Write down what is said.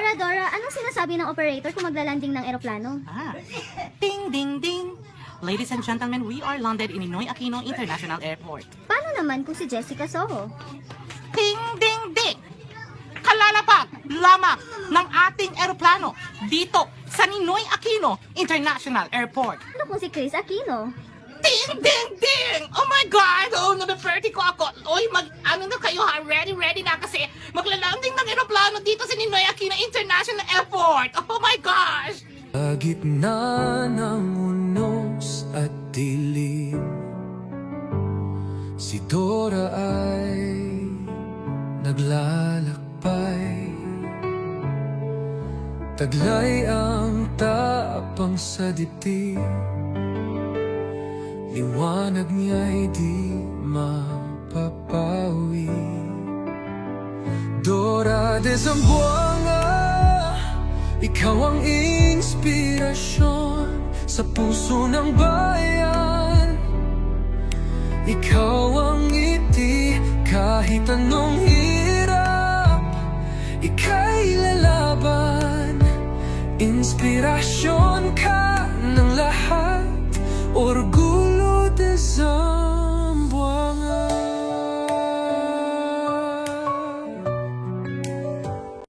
Dora, Dora, anong sinasabi ng operator kung maglalanding ng eroplano? Ah. Ding, ding, ding. Ladies and gentlemen, we are landed in Ninoy Aquino International Airport. Paano naman kung si Jessica Soho? Ding, ding, ding. Kalalapag lamang ng ating eroplano dito sa Ninoy Aquino International Airport. Ano kung si Chris Aquino? Ding, ding, ding! Oh my God! Oh, na-perfect ko ako. Maglalanding ng eroplano dito sa Ninoy Aquino International Airport. Oh my gosh! Sa gitna ng unos at dilim Si Dora ay naglalakbay Taglay ang tapang sa dibdib Liwanag niya'y di mapapawi Dora de Zamboanga Ikaw ang inspirasyon Sa puso ng bayan. Ikaw ang ngiti Kahit anong hirap. Ika'y lalaban Inspirasyon ka